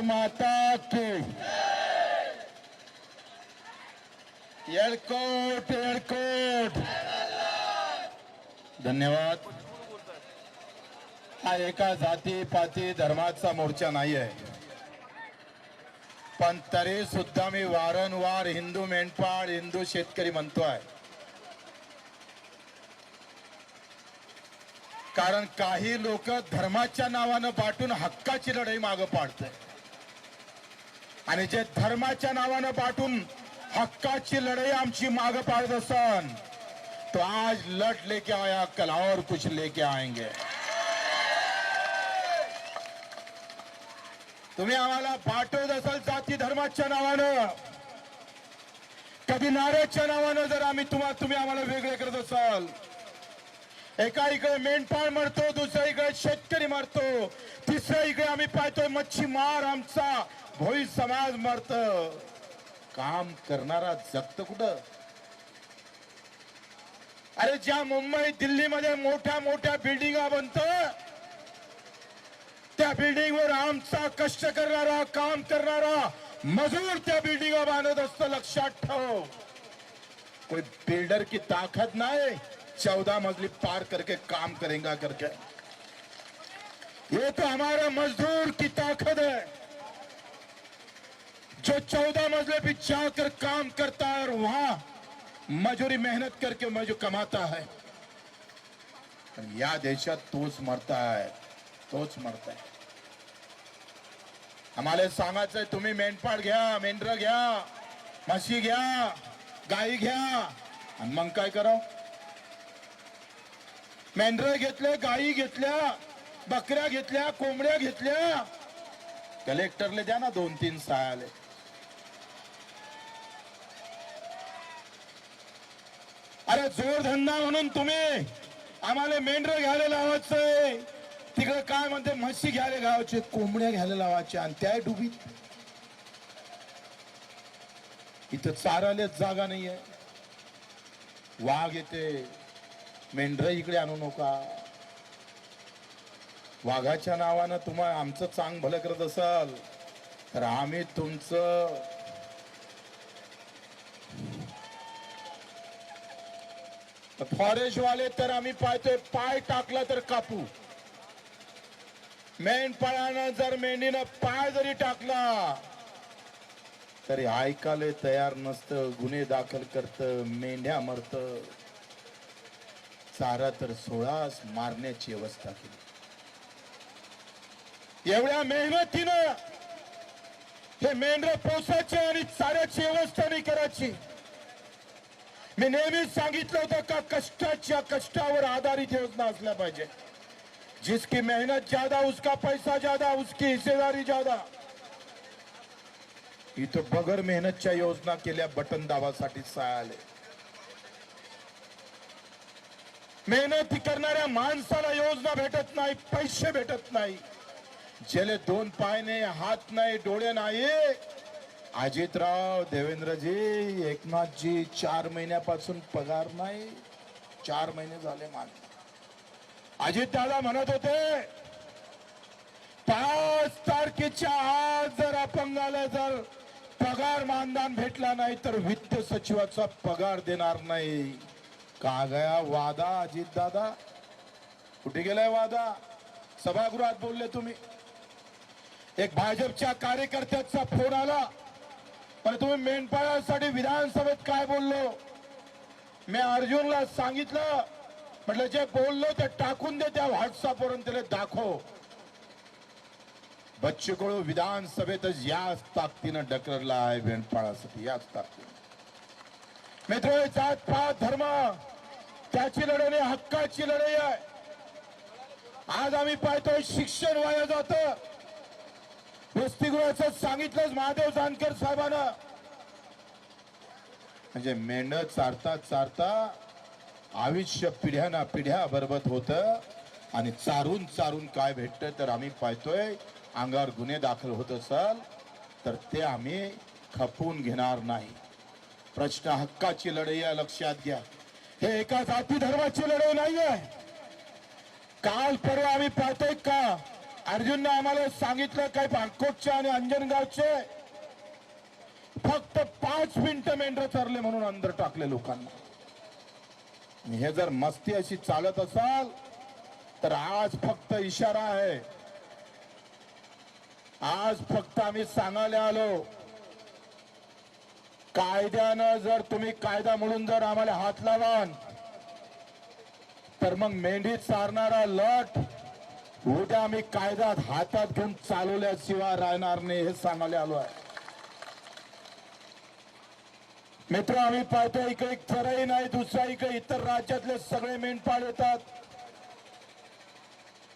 माता की। येळकोट येळकोट धन्यवाद। हा एका जाती पाती धर्माचा मोर्चा नाही आहे पण तरी सुद्धा मी वारंवार हिंदू मेंढपाळ हिंदू शेतकरी म्हणतोय. कारण काही लोक धर्माच्या नावानं पाठून हक्काची लढाई मागं पाडते आणि जे धर्माच्या नावानं पाठून हक्काची लढाई आमची माग पाडत असन तो आज लट लेके आया कल और कुछ लेके आएंगे. तुम्ही आम्हाला पाठवत असाल जाती धर्माच्या नावानं. कधी नारेच्या नावानं जर आम्ही तुम्हा तुम्ही आम्हाला वेगळे करत असाल. एका इकडे मेंढपाळ मरतो दुसऱ्या इकडे शेतकरी मरतो तिसऱ्या इकडे आम्ही पाहतोय मच्छीमार आमचा भोई समाज मरत. काम करणारा जगत कुठं? अरे ज्या मुंबई दिल्लीमध्ये मोठ्या मोठ्या बिल्डिंगा बनत त्या बिल्डिंग वर आमचा कष्ट करणारा काम करणारा मजूर त्या बिल्डिंग बांधत असतो लक्षात ठेव. कोई बिल्डर की ताकत नाही. चौदह मजली पार करके काम करेगा करके. ये तो हमारा मजदूर की ताकत है. जो चौदह मजले भी जाकर काम करता है और वहां मजुरी मेहनत करके मजूर कमाता है। या देशात तोच मरता है तोच मरताय आम्हाला सांगायचंय तुम्ही मेंढपाळ घ्या मेंढर घ्या म्हशी घ्या गाई घ्या आणि मग काय करा? मेंढर घेतले गाई घेतल्या बकऱ्या घेतल्या कोंबड्या घेतल्या। कलेक्टरले द्या ना दोन तीन सहाले। अरे जोडधंदा म्हणून तुम्ही आम्हाला मेंढर घ्यायला लावायचंय तिकडे काय म्हणते म्हशी घ्यायला लावायचे कोंबड्या घ्यायला लावायचे आणि त्या डुबीत. इथं चारायलाच जागा नाहीये. वाघ येते. मेंढर इकडे आणू नका. वाघाच्या नावानं तुम्हाला आमचं चांग भलं करत असाल. तर आम्ही तुमचं फॉरेस्ट वाले तर आम्ही पाहतोय पाय टाकला तर कापू. मेंढपाळानं जर मेंढीनं पाय जरी टाकला तरी ऐकायला तयार नसतं गुन्हे दाखल करत मेंढ्या मरत. चारा तर सोळास मारण्याची व्यवस्था केली. एवढ्या मेहनतीनं हे मेंढ्या पोसायचे आणि चाऱ्याची व्यवस्था नाही करायची. मी नेहमीच सांगितलं होतं का कष्टाच्या कष्टावर आधारित योजना असल्या पाहिजे. जिसकी मेहनत ज्यादा उसका पैसा ज्यादा उसकी हिस्सेदारी ज्यादा. इथं बगर मेहनतच्या योजना केल्या बटन दाबासाठी आले मेहनत करणाऱ्या माणसाला योजना भेटत नाही पैसे भेटत नाही. ज्याले दोन पाय नाही हात नाही डोळे नाही अजितराव देवेंद्रजी एकनाथजी चार महिन्यापासून पगार नाही चार महिने झाले मान अजित दादा म्हणत होते पाच तारखेच्या आज जर अपंगाला जर पगार मानधन भेटला नाही तर वित्त सचिवाचा पगार देणार नाही. का गया वादा अजित दादा? कुठे गेलाय वादा? सभागृहात बोलले तुम्ही. एक भाजपच्या कार्यकर्त्याचा फोन आला. पण तुम्ही मेंढपाळासाठी विधानसभेत काय बोललो? मी अर्जुनला सांगितलं म्हटलं जे बोललो ते टाकून दे त्या व्हॉट्सअपवरून त्याला दाखव. बच्चूकडू विधानसभेतच याच ताकदीनं डकरला आहे मेंढपाळासाठी याच ताकदीनं. मित्र जात पात धर्म त्याची लढाई हक्काची लढाई आहे. आज आम्ही पाहतोय शिक्षण वाया जात. वसतिगृहाचं सांगितलंच महादेव जानकर साहेबानं. म्हणजे मेंढ चारता चारता आयुष्य पिढ्याना पिढ्या बरबत होत आणि चारून चारून काय भेटत तर आम्ही पाहतोय. अंगावर गुन्हे दाखल होत असाल तर ते आम्ही खपवून घेणार नाही. प्रश्न हक्काची लढाई आहे लक्षात घ्या. हे एका जाती धर्माची लढाई नाही आहे काल परवा आम्ही पाहतोय का अर्जुनने आम्हाला सांगितलं काय बांकोटचे आणि अंजनगावचे? फक्त पाच मिनिटं मेंढर चरले म्हणून अंदर टाकले लोकांना. हे जर मस्ती अशी चालत असाल तर आज फक्त इशारा आहे. आज फक्त आम्ही सांगायला आलो कायद्यानं जर तुम्ही कायदा म्हणून जर आम्हाला हात लावाल तर मग मेंढी चारणारा लट उद्या आम्ही कायदा हातात घेऊन चालवल्याशिवाय राहणार नाही हे सांगायला आलो आहे. मित्र आम्ही पाहतो इकडे एक थरही नाही दुसरा इकडे इतर राज्यातले सगळे मेंढपाळ येतात.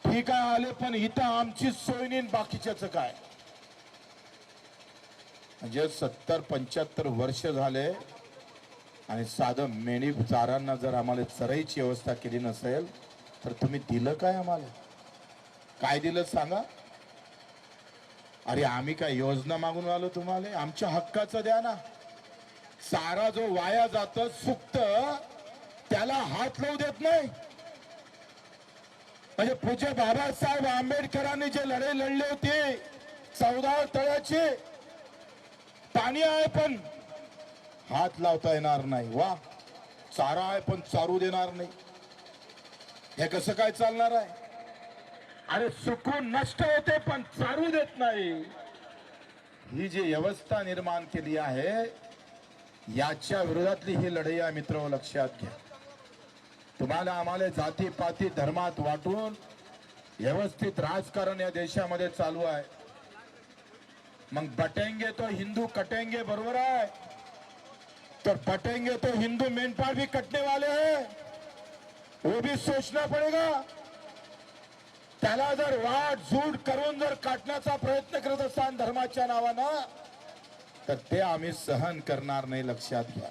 ठीक आहे आले पण इथं आमची सोय बाकीच्याच काय? म्हणजे सत्तर पंच्याहत्तर वर्ष झाले आणि साधं मेणी चारांना जर आम्हाला चराईची व्यवस्था केली नसेल तर तुम्ही दिलं काय आम्हाला? काय दिलं सांगा? अरे आम्ही काय योजना मागून आलो तुम्हाला? आमच्या हक्काचं द्या ना. सारा जो वाया जात सुक्त त्याला हात लावू देत नाही. म्हणजे पूज्य बाबासाहेब आंबेडकरांनी जे लढाई लढले होते चौदा तळ्याचे पाणी आहे पण हात लावता येणार नाही. वा चारा आहे पण चारू देणार नाही. हे कसं काय चालणार आहे? अरे सुकून नष्ट होते पण चारू देत नाही. ही जी व्यवस्था निर्माण केली आहे याच्या विरोधातली ही लढाई आहे मित्र लक्षात घ्या. तुम्हाला आम्हाला जाती पाती धर्मात वाटून व्यवस्थित राजकारण या देशामध्ये चालू आहे. मग बटेंगे तो हिंदू कटेंगे बरोबर आहे. तर बटेंगे तो हिंदू मेंढपाळ भी कटने वाले हैं वो भी सोचना पडेगा. त्याला जर वाट झूट करून जर काटण्याचा प्रयत्न करत असाल धर्माच्या नावानं तर ते आम्ही सहन करणार नाही लक्षात घ्या.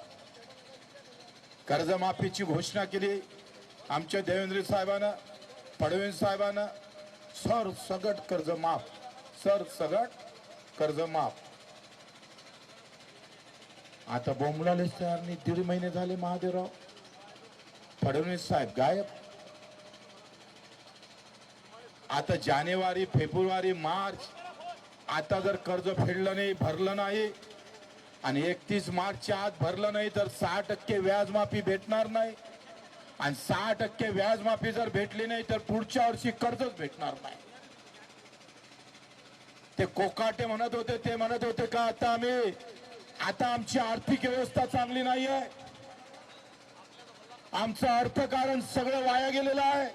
कर्जमाफीची घोषणा केली आमच्या देवेंद्र साहेबानं फडणवीस साहेबानं सर सगट कर्ज माफ सर सगट कर्ज माफ आता बोंबलालेच तयार नाही दीड महिने झाले महादेवराव. फडणवीस साहेब गायब. आता जानेवारी फेब्रुवारी मार्च आता जर कर्ज फेडलं नाही भरलं नाही आणि एकतीस मार्चच्या आत भरलं नाही तर सहा टक्के व्याज माफी भेटणार नाही. आणि सहा टक्के व्याज माफी जर भेटली नाही तर पुढच्या वर्षी कर्जच भेटणार नाही. ते कोकाटे म्हणत होते ते म्हणत होते का आता आम्ही आता आमची आर्थिक व्यवस्था चांगली नाहीये. आमचं अर्थकारण सगळं वाया गेलेलं आहे.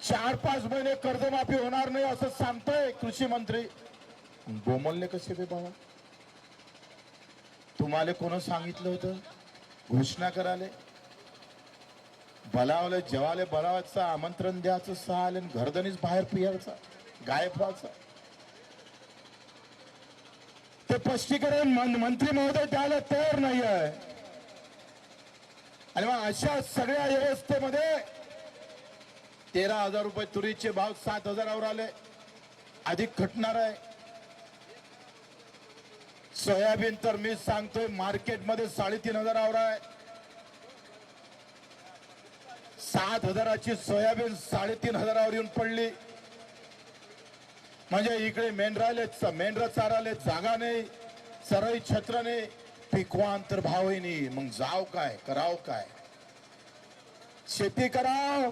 चार पाच महिने कर्जमाफी होणार नाही असं सांगतोय कृषी मंत्री. बोमलले कसे ते बाबा? तुम्हाला कोण सांगितलं होतं? घोषणा कराले. बलावले जेवाले बलावाचं आमंत्रण द्यायचं सहा आले आणि घरदनीच बाहेर पियायचा गायब व्हायचा. ते स्पष्टीकरण मंत्री महोदय द्यायला तयार नाही आहे आणि मग अशा सगळ्या व्यवस्थेमध्ये तेरा हजार रुपये तुरीचे भाव सात हजारावर आले. अधिक घटणार आहे. सोयाबीन तर मी सांगतोय मार्केटमध्ये साडेतीन हजारावर आहे. सात हजाराची सोयाबीन साडेतीन हजारावर येऊन पडली. म्हणजे इकडे मेंढराले मेंढर चाराले जागा नाही सरई छत्र नाही. पिकवांतर भावही नाही. मग जाव काय कराव काय? शेती कराव.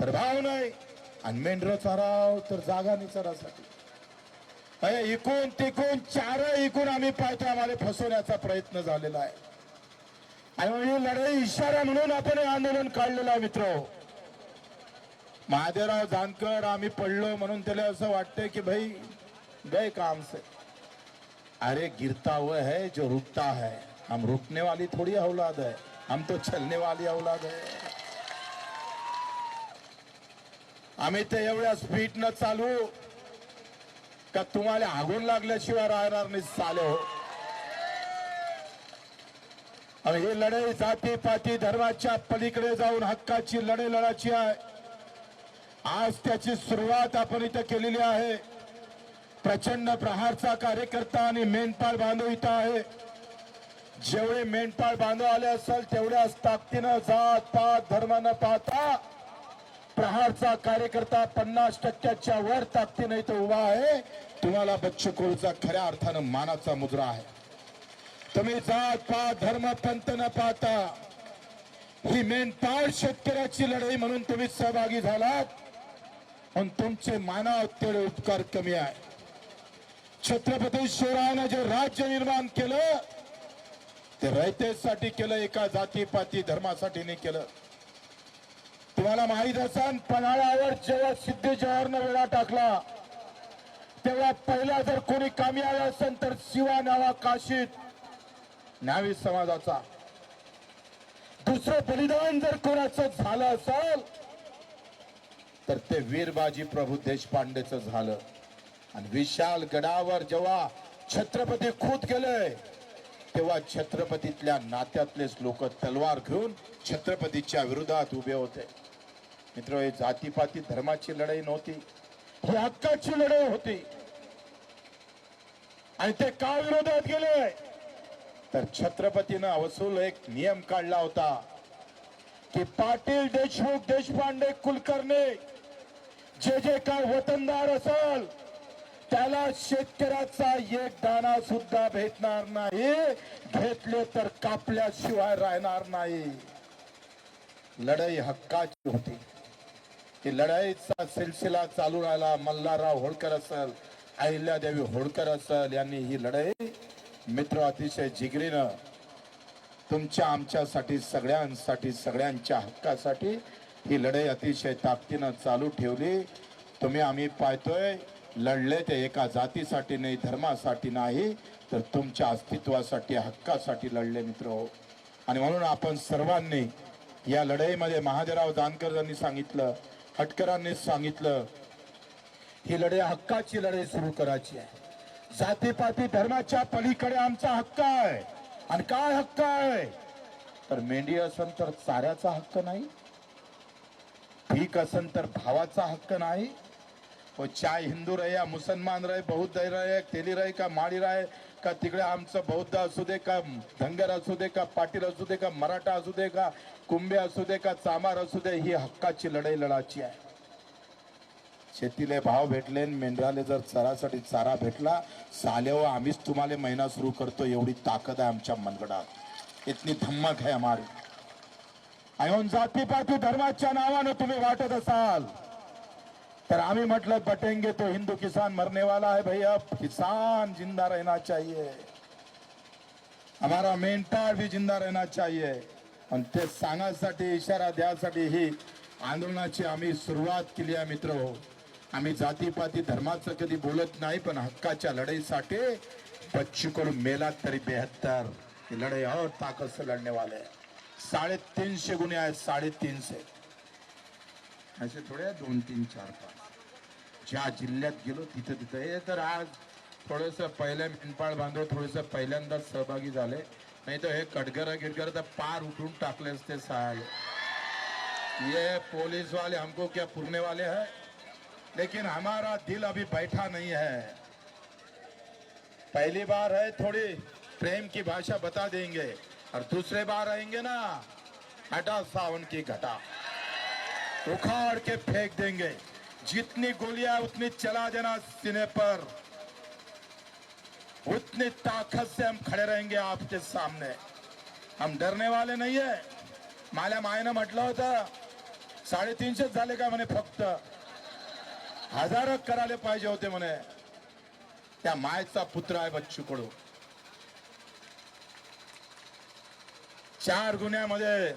तर भाव नाही. आणि मेंढर चराव तर जागा नाही चरासाठी अरे इकून तिकून चार इकून आम्ही पाहतो आम्हाला फसवण्याचा प्रयत्न झालेला आहे. आणि लढाई इशारा म्हणून आपण हे आंदोलन काढलेलं आहे मित्र. महादेवराव जानकर आम्ही पडलो म्हणून त्याला असं वाटतंय की भाई गए काम से. अरे गिरता हुआ है जो रुकता है. हम रुकने वाली थोड़ी औलाद है. हम तो चलने वाली औलाद है. आम्ही ते एवढ्या स्पीडनं चालू का तुम्हाला आगून लागल्याशिवाय राहणार नाही चालो. आणि ही लढाई जाती पाती धर्माच्या पलीकडे जाऊन हक्काची लढाई लढायची आहे. आज त्याची सुरुवात आपण इथं केलेली आहे. प्रचंड प्रहारचा कार्यकर्ता आणि मेंढपाळ बांधव इथं आहे. जेवढे मेंढपाळ बांधव आले असेल तेवढ्याच ताकदीनं जात पात धर्म न पाहता प्रहारचा कार्यकर्ता पन्नास टक्क्याच्या वर ताकदीने इथं उभा आहे. तुम्हाला बच्चू खऱ्या अर्थानं मानाचा मुद्रा आहे. तुम्ही जात पात धर्म पंत न पाहता ही मेनपाळ शेतकऱ्याची लढाई म्हणून तुम्ही सहभागी झालात. पण तुमचे मानाव तेवढे उपकार कमी आहे. छत्रपती शिवरायानं जे राज्य निर्माण केलं ते रयतेसाठी केलं एका जातीपाती धर्मासाठी नाही केलं. तुम्हाला माहीत असाल पन्हाळ्यावर जेव्हा सिद्धी जवाहरनं वेळा टाकला तेव्हा पहिला जर कोणी कामी आला असेल तर शिवा नावा काशीत न्यावी समाजाचा. दुसरं बलिदान जर कोणाचं झालं असेल तर ते वीरबाजी प्रभू देशपांडेच झालं. आणि विशाल गडावर जेव्हा छत्रपती खूत गेले तेव्हा छत्रपतीतल्या नात्यातलेच लोक तलवार घेऊन छत्रपतीच्या विरोधात उभे होते. मित्र ही जातीपाती धर्माची लढाई नव्हती. ही हक्काची लढाई होती. आणि ते का विरोधात गेले. तर छत्रपतीनं वसूल एक नियम काढला होता की पाटील देशमुख देशपांडे कुलकर्णी जे जे काय वतनदार असल त्याला शेतकऱ्याचा एक दाना सुद्धा भेटणार नाही. घेतले तर कापल्याशिवाय राहणार नाही. लढाई हक्काची होती. ती लढाईचा सिलसिला चालू राहिला. मल्हारराव होळकर असल अहिल्यादेवी होळकर असल यांनी ही लढाई मित्र अतिशय जिगरीनं तुमच्या आमच्यासाठी सगळ्यांसाठी सगळ्यांच्या हक्कासाठी ही लढाई अतिशय ताकदीनं चालू ठेवली. तुम्ही आम्ही पाहतोय लढले ते एका जातीसाठी नाही धर्मासाठी नाही तर तुमच्या अस्तित्वासाठी हक्कासाठी लढले मित्र हो. आणि म्हणून आपण सर्वांनी या लढाईमध्ये महादेवराव जानकर यांनी सांगितलं हटकरांनी सांगितलं ही लढाई हक्काची लढाई सुरू करायची आहे. जातीपाती धर्माच्या पलीकडे आमचा हक्क आहे. आणि काय हक्क आहे? तर मेंढी असन तर चाऱ्याचा हक्क नाही. ठीक असन तर भावाचा हक्क नाही. वो चाहे हिंदू रहे या मुसलमान रहे बौद्ध रहे तेली रहे का माळी रहे का तिकडे आमचं बौद्ध असू दे का धनगर असू दे का पाटील असू दे का मराठा असू दे का कुंभे असू दे का चामार असू दे ही हक्काची लढाई लढाची आहे. शेतीले भाव भेटले मेंढराले जर चरासाठी चारा भेटला सालेवर हो, आम्हीच तुम्हाला महिना सुरू करतो एवढी ताकद आहे आमच्या मनगडात. इतनी धम्मक आहे हमारी. अयोन जाती पाती धर्माच्या नावानं तुम्ही वाटत असाल. तर आम्ही म्हटलं बटेंगे तो हिंदू किसान मरने वाला है भैया किसान जिंदा रहना चाहिए. हमारा मेंटाळ भी जिंदा रहना चाहिए। आणि ते सांगायसाठी इशारा द्यासाठी ही आंदोलनाची आम्ही सुरुवात केली आहे मित्र. हो आम्ही जातीपाती धर्माचं कधी बोलत नाही पण हक्काच्या लढाईसाठी बच्चू कडून मेला तरी बेहत्तर. ही लढाई और ताकद से लढने वाले हैं. तीनशे गुन्हे आहेत साडेतीनशे. असे थोडे दोन तीन चार पाच. ज्या जिल्ह्यात गेलो तिथं तिथं. हे तर आज थोडस पहिल्या मिनपाळ बांधव थोडस पहिल्यांदाच सहभागी झाले. नाही तर हे कटगर गिटगर तर पार उठून टाकले असते साले ये पुलिस वाले हमको क्या पुरने वाले है? लेकिन हमारा दिल अभी बैठा नहीं है। पहली बार है थोड़ी प्रेम की भाषा बता देंगे। और दूसरे बार आएंगे ना हटा सावन की घटा। उखाड़ के फेंक देंगे। जितनी गोलियां उतनी चला देना सिने पर। उतनी ताकत से हम खड़े रहेंगे आपके सामने। हम डरने वाले नहीं है। माझ्या मायनं म्हटलं होतं। साडेतीनशेच झाले का म्हणे फक्त। हजार करायला पाहिजे होते म्हणे त्या मायचा पुत्र आहे बच्चू कडू चार गुन्ह्यामध्ये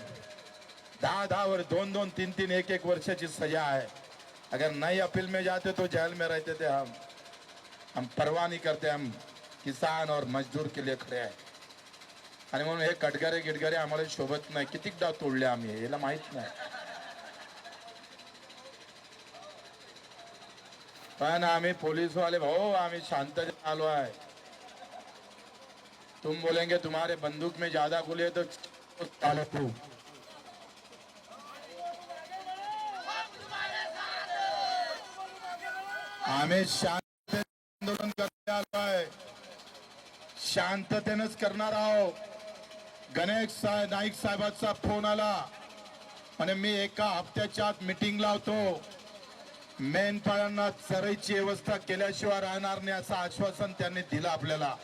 दहा दहा वर दोन दोन तीन तीन एक एक वर्षाची सजा आहे अगर नई अपील में जाते तो जेल में रहते थे हम। हम परवाह नहीं करते हम किसान और मजदूर के लिए खड़े आहे आणि म्हणून हे कटगरे गिटगारे आम्हाला शोभत नाही कितीकदा तोडले आम्ही याला माहीत नाही पण आम्ही पोलीस वाले हो, भाऊ आम्ही शांत आलो आहे तुम बोलेंगे तुम्हारे बंदूक में ज्यादा गोली है तो चालो। आम्ही शांत आंदोलन करण्यात आलो आहे शांततेनंच करणार आहोत. गणेश साहेब नाईक साहेबांचा फोन आला. आणि मी एका हप्त्याच्या आत मिटिंग लावतो मेंढपाळांना चरईची व्यवस्था केल्याशिवाय राहणार नाही असं आश्वासन त्यांनी दिलं आपल्याला.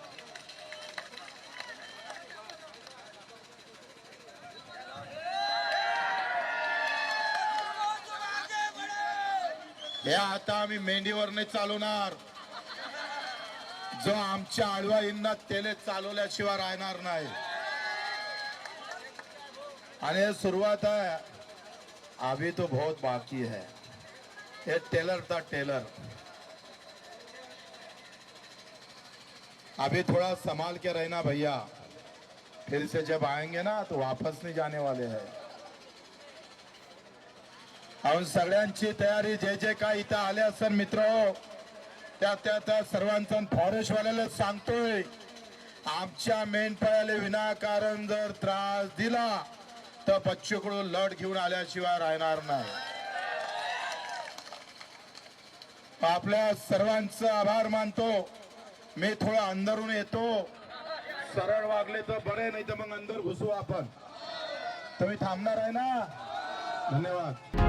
हे आता आम्ही मेंढीवर नाही चालवणार. जो आमच्या आडवाईंना तेले चालवल्याशिवाय राहणार नाही. आणि सुरुवात आहे. अभी तो बहुत बाकी है ये टेलर था टेलर. अभी थोड़ा संभाल के रहना भैया. फिर से जब आएंगे ना तो वापस नहीं जाने वाले हैं. अहो सगळ्यांची तयारी जे जे काय इथं आले असेल मित्र त्या त्या त्या सर्वांचं फॉरेस्ट वाल्याला सांगतोय आमच्या मेंढपाळ्याला विनाकारण जर त्रास दिला तर बच्चूकडून लढ घेऊन आल्याशिवाय राहणार नाही. आपल्या सर्वांचं आभार मानतो. मी थोडं अंदरून येतो. सरळ वागले तर बरे नाही तर मग अंदर घुसू आपण. तुम्ही थांबणार आहे ना? धन्यवाद.